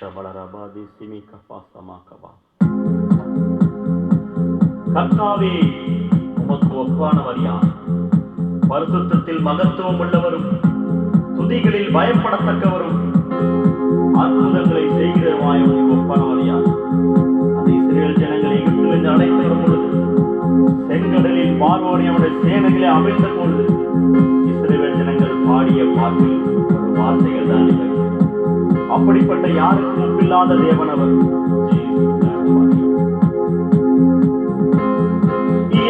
ஷபலரபாதி சிமிக கபா கர்த்தாவே உமக்கு ஒப்பானவர் யார் பரிசுத்தத்தில் மகத்துவம் உள்ளவரும் துதிகளில் பயப்படத்தக்கவரும் அற்புதங்களை செய்கிறவாய் உமக்கு ஒப்பானவர் யார் அதை இஸ்ரேல் ஜனங்களை எகிப்திலிருந்து அழைத்து வரும் பொழுது செங்கடலில் பார்வோனி அவனுடைய சேனைகளை அமிழ்ந்த பொழுது இஸ்ரேல் ஜனங்கள் பாடிய பாட்டில் வார்த்தைகள் தான் இவை அப்படிப்பட்ட யாருக்கும் ஒப்பில்லாத தேவன் அவர்.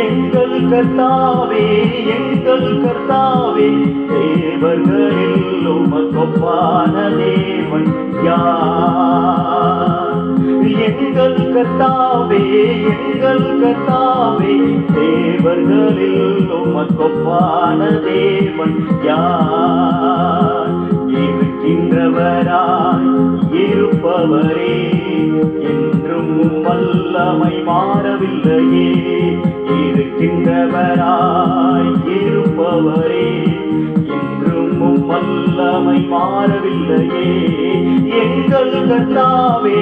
எங்கள் கர்த்தாவே எங்கள் கர்த்தாவே தேவர்களில் உமக்கொப்பான தேவன் யார்? எங்கள் கர்த்தாவே எங்கள் கர்த்தாவே தேவர்களில் உமக்கொப்பான தேவன் யார்? இல்லையே இருக்கின்றவராய் இருப்பவரே என்றும் வல்லமை மாறவில்லையே. எங்கள் கர்த்தாவே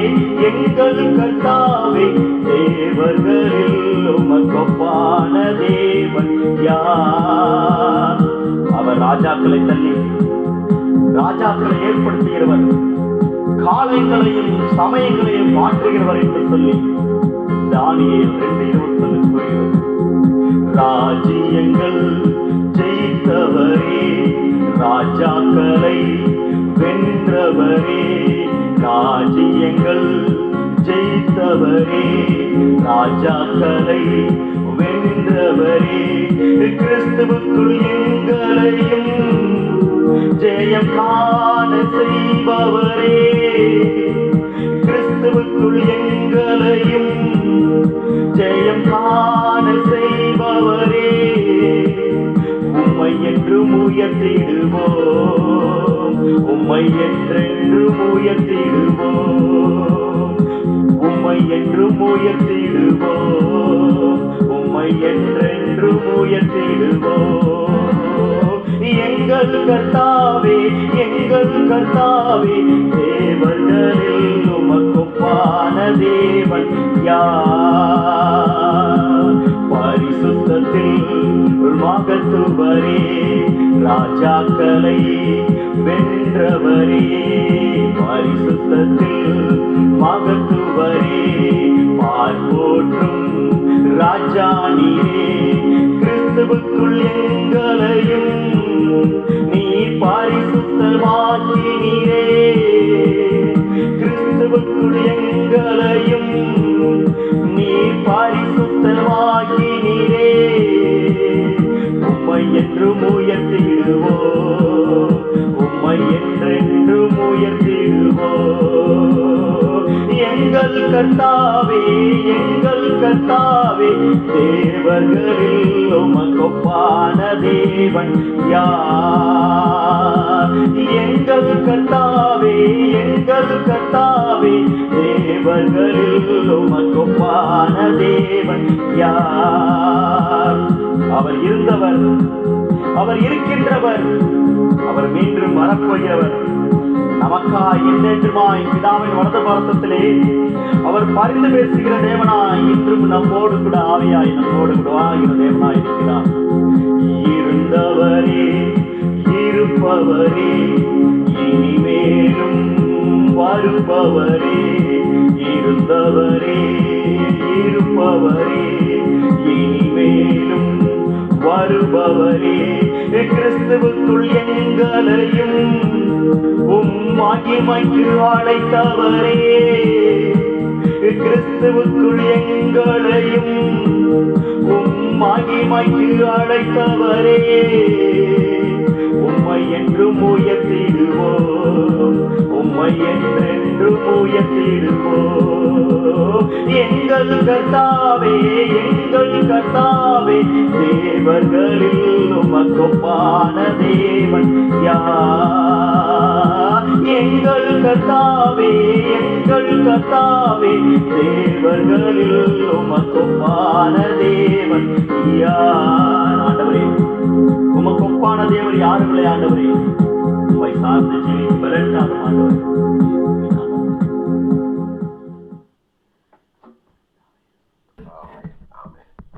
எங்கள் கர்த்தாவே தேவர்களில் உமக்கொப்பான தேவன் யார்? அவர் ராஜாக்களை தள்ளி ராஜாக்களை ஏற்படுத்துகிறவர் காலங்களையும் சமயங்களையும் மாற்றுகிறவர் என்று சொல்லி தானியல் ரெண்டு இருபத்தொன்னு கூறுகிறது ராஜ்யங்கள் ஜெயித்தவரே ராஜாக்களை வென்றவரே ராஜ்யங்கள் ஜெயித்தவரே ராஜாக்களை வென்றவரே. கிறிஸ்துவுக்குள் எங்களையும் ஜெயம் காண செய்பவரே. கிறிஸ்துவுக்குள் எங்களையும் உம்மை என்றென்றும் உயர்த்திடுவோம். உம்மை என்றும் உயர்த்திடுவோம். உம்மை என்றென்றும் உயர்த்திடுவோம். எங்கள் கர்த்தாவே எங்கள் கர்த்தாவே தேவர்களில் உமக்குப்பான தேவன் யார்? பரிசுத்தத்தில் மகத்துவரே ராஜாக்களை பரிசுத்தத்தில் மகத்துவரே பால் போற்றும் ராஜானியே கிறிஸ்துவுக்குள் எங்களையும் நீ பரிசுத்தமாக்கி நீரே கிறிஸ்துவுக்குள் எங்களையும் நீ பரிசுத்தமாக்கி நீரே உம்மை என்றும் உயர்த்திடுவோம். கர்த்தாவே எங்கள் கர்த்தாவே தேவர்களில் உமக்கொப்பான தேவன் யார்? எங்கள் கர்த்தாவே எங்கள் கர்த்தாவே தேவர்களில் உமக்கொப்பான தேவன் யார்? அவர் இருந்தவர் அவர் இருக்கின்றவர் அவர் மீண்டும் வரப்போகிறவர். நமக்காய் என்றென்றுமாய் பிதாவின் வலது பாரசத்திலே அவர் பரிந்து பேசுகிற தேவனாய் இன்றும் நம்மோடு கூட ஆவியாய் நம்மோடு கூட வாழ்கிற தேவனாய் இருக்கிறார் இருந்தவரே இருப்பவரே இனிமேலும் வருபவரே இருந்தவரே இருப்பவரே. வருபவரே கிறிஸ்துவுக்குள் எங்களையும் உம் மகிமைக்கு அழைத்தவரே கிறிஸ்துவுக்குள் எங்களையும் உம் மகிமைக்கு அழைத்தவரே உம்மை என்றும் உயர்த்திடுவோம். உம்மை என்றென்றும் உயர்த்திடுவோம். எங்கள் கர்த்தாவே கர்த்தாவே தேவர்களில் உமக்கொப்பான தேவன் யார்? எங்கள் கர்த்தாவே எங்கள் கர்த்தாவே தேவர்களில் உமக்கொப்பான தேவன் யார்? ஆண்டவரே உமக்கொப்பான தேவர் யாருங்களே ஆண்டவரே? உம்மை சார்ந்து ஜீவி பலட்டாத ஆண்டவர்.